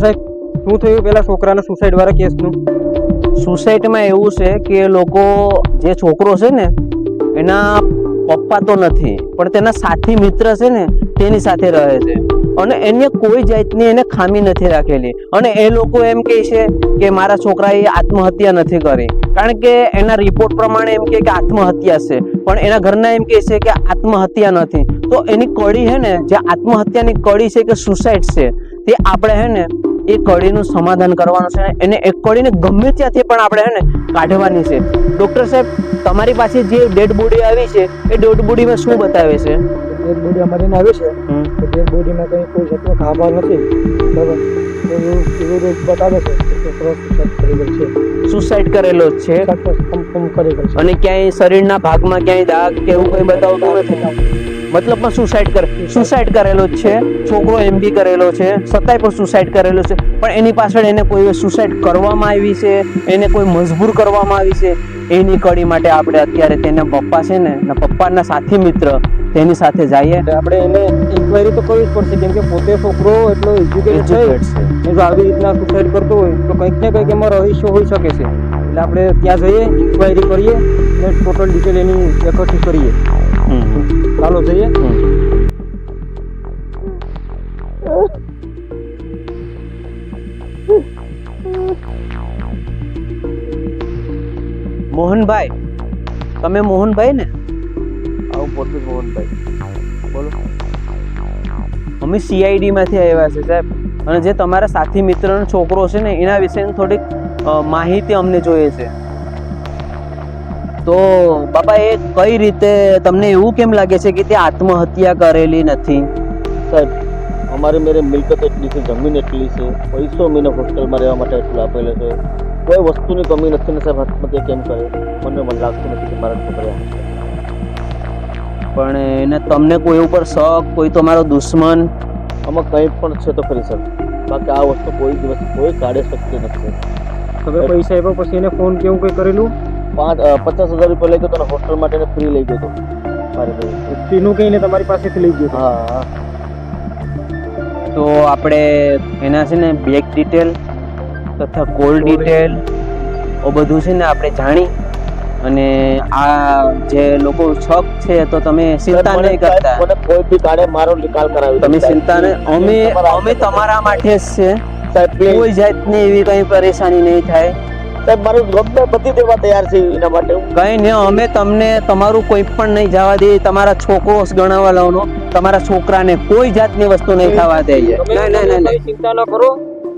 સાહેબ, શું થયું? પેલા છોકરાના સુસાઇડ વાળા કેસનું? સુસાઇડમાં એવું છે કે લોકો જે છોકરો છે ને, એના પપ્પા તો નથી, પણ તેના સાથી મિત્ર છે ને, તેની સાથે રહે છે. અને એને કોઈ જાતની એને ખામી નથી રાખેલી. અને એ લોકો એમ કહે છે કે મારા છોકરાએ આત્મહત્યા નથી કરી. કારણ કે એના રિપોર્ટ પ્રમાણે એમ કે આત્મહત્યા છે. પણ એના ઘરના એમ કહે છે કે આત્મહત્યા નથી. તો એની કડી છે ને, જે આત્મહત્યાની કડી છે કે સુસાઇડ છે, તે આપણે છે ને એ કડીનું સમાધાન કરવાનું છે એને એક કડીને ગમે ત્યાંથી પણ આપણે છે ને કાઢવાની છે. ડૉક્ટર સાહેબ તમારી પાસે જે ડેડ બોડી આવી છે એ ડેડ બોડીમાં શું બતાવે છે? ડેડ બોડી અમારી આવી છે. તો ડેડ બોડીમાં કંઈ કોઈ જાતનો ખાવા નથી. બરાબર? એવું એવું બતાવે છે. સુસાઇડ કરેલો છે. અને ક્યાંય શરીરના ભાગમાં ક્યાંય દાગ કે એવું કંઈ બતાવતું નથી. મતલબમાં સુસાઇડ કરે સુસાઇડ કરેલો જ છે. છોકરો એમ બી કરેલો છે. છતાંય પણ સુસાઇડ કરેલો છે. પણ એની પાછળ એને કોઈ સુસાઇડ કરવામાં આવી છે? એને કોઈ મજબૂર કરવામાં આવી છે? એની કડી માટે આપણે અત્યારે તેના પપ્પા છે ને પપ્પાના સાથી મિત્ર તેની સાથે જઈએ. આપણે એને ઇન્ક્વાયરી તો કરવી જ પડશે કેમ કે પોતે છોકરો એટલો એજ્યુકેટેડ છે. જો આવી રીતના સુસાઇડ કરતો હોય તો કંઈક ને કંઈક એમાં રહસ્ય હોઈ શકે છે. એટલે આપણે ત્યાં જઈએ ઇન્ક્વાયરી કરીએ. અને ટોટલ ડિટેલ એની એકઠી કરીએ ચાલો જઈએ. મોહનભાઈ તમે મોહનભાઈ ને? આવું પોતે મોહનભાઈ. બોલો. અમે સીઆઈડી માંથી આવ્યા છે સાહેબ. અને જે તમારા સાથી મિત્રનો છોકરો છે ને એના વિશેની થોડીક માહિતી અમને જોઈએ છે. તો બાબા એ કઈ રીતે તમને એવું કેમ લાગે છે કે તે આત્મહત્યા કરેલી નથી? સાહેબ અમારી મેરે મિલકત એટલી છે જમીન એટલી છે પૈસો મને હોસ્ટેલમાં રહેવા માટે એટલું આપેલો છે. કોઈ વસ્તુની કમી નથી ને સાહેબ આત્મહત્યા કેમ કરે? મને મને લાગતું નથી કે મારા છોકરા પણ એને તમને કોઈ ઉપર શક કોઈ તમારો દુશ્મન? આમાં કંઈ પણ છે તો ખરી સર. બાકી આ વસ્તુ કોઈ દિવસ કોઈ કાઢી શકતી નથી. તમે પૈસા આપ્યા પછી એને ફોન કેવું કંઈ કરેલું? પાંચ પચાસ હજાર રૂપિયા લઈ ગયો તો હોસ્ટેલ માટે ફ્રી લઈ ગયો હતો મારે ભાઈ. તેનું કહીને તમારી પાસેથી લઈ ગયો હા હા. તો આપણે એના છે ને બેક ડિટેલ તથા કોલ ડિટેલ એ બધું છે ને આપણે જાણી અને આ જે લોકો છક છે તો તમે ચિંતા નહીં કરતા. મને કોઈ બી કાઢે મારો નિકાલ કરાવી તમે. ચિંતા નહીં. અમે અમે તમારા માટે જ છે. કોઈ જાતની એવી કઈ પરેશાની નહીં થાય. સાહેબ મારું ગમે બધી દેવા તૈયાર છે એના માટે. કઈ નહીં અમે તમને તમારું કોઈ પણ નહીં જવા દઈએ. તમારા છોકરો ગણાવવા લાવનો તમારા છોકરાને કોઈ જાતની વસ્તુ નહીં થવા દઈએ. નહીં નહીં નહીં નહીં ચિંતા ન કરો.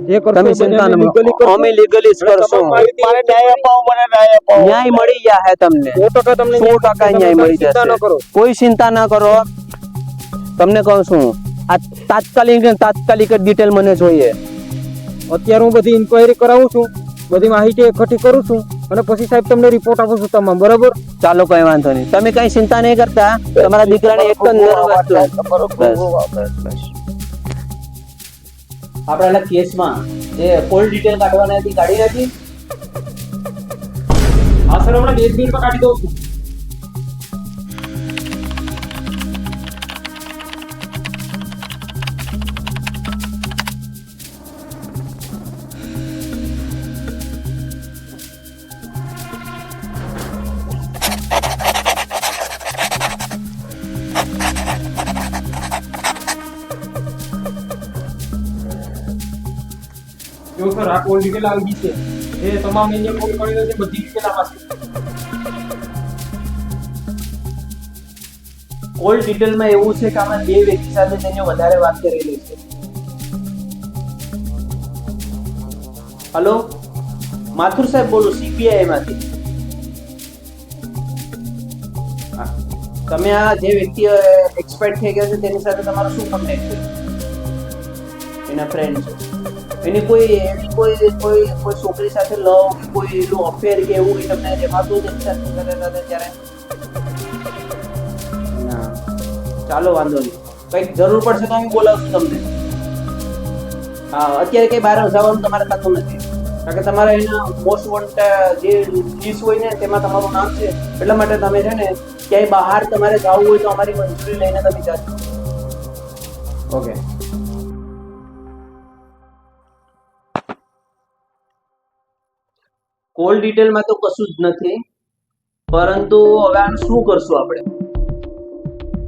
જે કરશો તમે ચિંતા ન કરો. અમે લીગલી જ કરશું. મારે ન્યાય અપાવો મને ન્યાય અપાવો. ન્યાય મળી જાય તમને. સો ટકા તમને સો ટકા ન્યાય મળી ચિંતા ન કરો. કોઈ ચિંતા ના કરો. તમને કહું છું આ તાત્કાલિક તાત્કાલિક ડિટેલ મને જોઈએ. અત્યારે હું બધી ઇન્ક્વાયરી કરાવું છું. બધી માહિતી એકઠી કરું છું અને પછી સાહેબ તમને રિપોર્ટ આપું છું તમામ બરોબર? ચાલો કઈ વાંધો નહીં. તમે કઈ ચિંતા નહીં કરતા. તમારા દીકરાને એક. આપણા કેસમાં જે ફોલ ડિટેલ કાઢવાની હતી કાઢી નાખી. હા સર હમણાં બે મિનિટમાં કાઢી દઉં છું. સર આ કોલ ડિટેલ આવી ગઈ છે એ તમામ એને કોલ કરી છે બધી ડિટેલ આ પાસે. કોલ ડિટેલમાં એવું છે કે આમાં બે વ્યક્તિ સાથે તેની વધારે વાત કરેલી છે. હલો? માથુર સાહેબ બોલો સીપીઆઈ માંથી. તમે આ જે વ્યક્તિ એક્સપર્ટ થઈ ગયા છે, તેની સાથે તમારો શું કોન્ટેક્ટ છે? એના ફ્રેન્ડ છે. એની કોઈ કોઈ કોઈ કોઈ છોકરી સાથે લવ કે કોઈ એનું અફેર કે એવું કંઈ તમને જમાતું જ નથી ત્યારે ના ચાલો વાંધો નહીં કંઈક જરૂર પડશે તો હું બોલાવશું તમને. હા, અત્યારે કંઈ બહાર જવાનું તમારે થતું નથી. કારણ કે તમારે એના મોસ્ટ વોન્ટ જે ડીશ હોય ને, તેમાં તમારું નામ છે. એટલા માટે તમે છે ને, ક્યાંય બહાર તમારે જવું હોય તો અમારી મંજૂરી લઈને તમે જાજો. ઓકે કોલ ડિટેલમાં તો કશું જ નથી. પરંતુ હવે આનું શું કરશું આપણે?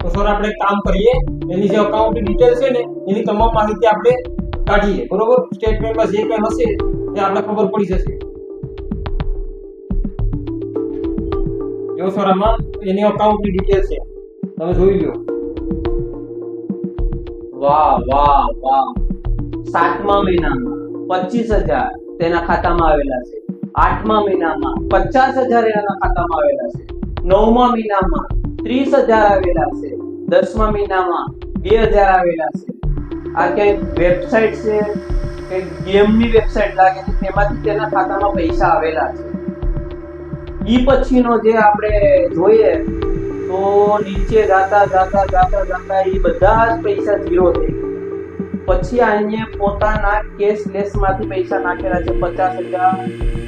તો સર આપણે કામ કરીએ. એની જે અકાઉન્ટ ડિટેલ છે ને એની તમામ માહિતી આપણે કાઢીએ. બરોબર? સ્ટેટમેન્ટમાં જે કંઈ હશે એ આપણે ખબર પડી જશે. જો સર આમાં એની અકાઉન્ટની ડિટેલ છે. તમે જોઈ લો. વાહ વાહ વાહ. સાતમા મહિનામાં પચીસ હજાર તેના ખાતામાં આવેલા છે. આઠમા મહિનામાં પચાસ હજાર એના ખાતામાં આવેલા છે. નવમા મહિનામાં ત્રીસ હજાર આવેલા છે. દસમા મહિનામાં બે હજાર આવેલા છે. આ ક્યાંક વેબસાઇટ છે? કે ગેમની વેબસાઇટ લાગે છે. તેમાંથી તેના ખાતામાં પૈસા આવેલા છે. ઈ પછીનો જે આપણે જોઈએ, તો નીચે જાતા જાતા જાતા જાતા એ બધા જ પૈસા ઝીરો થઈ ગયા. પછી અહીંયા પોતાના કેશલેસમાંથી પૈસા નાખેલા છે. પચાસ હજાર,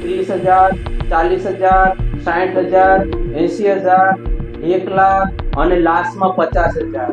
ત્રીસ હજાર, ચાલીસ હજાર, સાઠ હજાર એસી હજાર, એક લાખ અને લાસ્ટમાં પચાસ હજાર.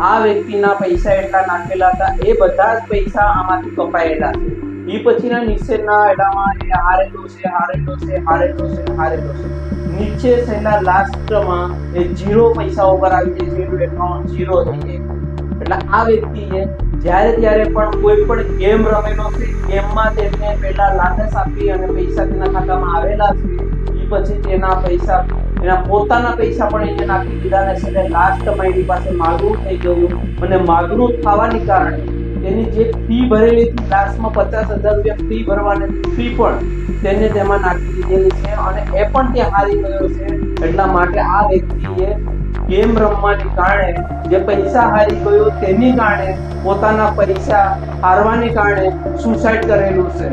આ વ્યક્તિના પૈસા એટલા નાખેલા હતા. એ બધા જ પૈસા આમાંથી કપાયેલા છે. એ પછીના નીચેના એડામાં એ હારેલો છે હારેલો છે હારેલો છે હારેલો છે. નીચે થયેલા લાસ્ટમાં એ જીરો પૈસા ઉપર આવી જાય. ઝીરો એકાઉન્ટ જીરો થઈ જાય. એટલે આ વ્યક્તિએ જ્યારે ત્યારે પણ કોઈ પણ ગેમ રમેલો છે, ગેમમાં તેમને પહેલા લાલચ આપી અને પૈસા તેના ખાતામાં આવેલા છે, એ પછી તેના પૈસા, એના પોતાના પૈસા પણ એને નાખી દીધા ને છેલ્લે લાસ્ટમાં એની પાસે માગણું થઈ ગયું અને માગણું થવાને કારણે તેની જે ફી ભરેલી હતી લાસ્ટમાં પચાસ હજાર રૂપિયા ફી ભરવાની ફી પણ તેને તેમાં નાખી દીધેલી છે અને એ પણ ત્યાં હારી ગયો છે. એટલા માટે આ વ્યક્તિએ ગેમ રમવાને કારણે જે પૈસા હારી ગયો તેની કારણે પોતાના પૈસા હારવાને કારણે સુસાઇડ કરેલું છે.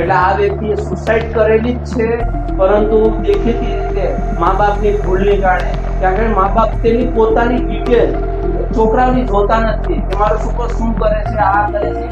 એટલે આ વ્યક્તિએ સુસાઇડ કરેલી જ છે, પરંતુ દેખીતી રીતે મા બાપની ભૂલને કારણે. કારણ કે મા બાપ તેની પોતાની ડિટેલ છોકરાઓની જોતા નથી. તમારો છોકરો શું કરે છે, આ કરે છે.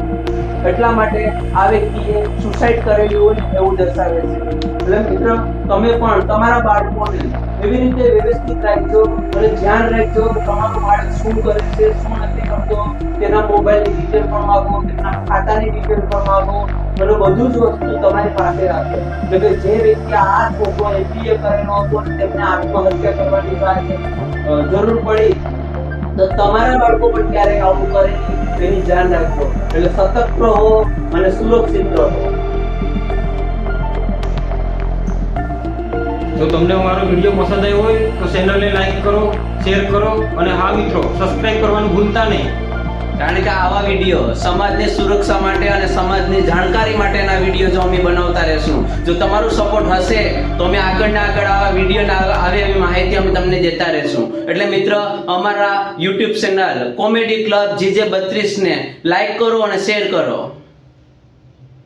એટલા માટે આ વ્યક્તિએ સુસાઇડ કરેલી હોય એવું દર્શાવે છે. એટલે મિત્ર, તમે પણ, તમારા બાળકોને એવી રીતે વ્યવસ્થિત રાખજો અને ધ્યાન રાખજો તમારું બાળક શું કરે છે, શું નથી કરતો, તેના મોબાઈલની ડિટેલ પણ માગો તેના ખાતાની ડિટેલ પણ માગો અને બધું જ વસ્તુ તમારી પાસે રાખો. એટલે કે જે વ્યક્તિ આ છોકરો એમબીએ કરેલો હતો તેમને આત્મહત્યા કરવાની જરૂર પડી. તો તમારા બાળકો પણ ક્યારેય આવું કરે? તેની ધ્યાન રાખજો. એટલે સતર્ક રહો અને સુરક્ષિત રહો. જો તમને અમારો વીડિયો પસંદ આવ્યો હોય તો ચેનલને લાઈક કરો શેર કરો અને હા મિત્રો સબસ્ક્રાઇબ કરવાનું ભૂલતા નહીં. કારણ કે આવા વીડિયો સમાજની સુરક્ષા માટે અને સમાજની જાણકારી માટેના વીડિયો જો અમે બનાવતા રહેશું, જો તમારું સપોર્ટ હશે, તો અમે આગળના આગળ આવા વીડિયો આવી આવી માહિતી અમે તમને દેતા રહેશું. એટલે મિત્ર, અમારા YouTube channel comedy club GJ બત્રીસને like કરો અને શેર કરો.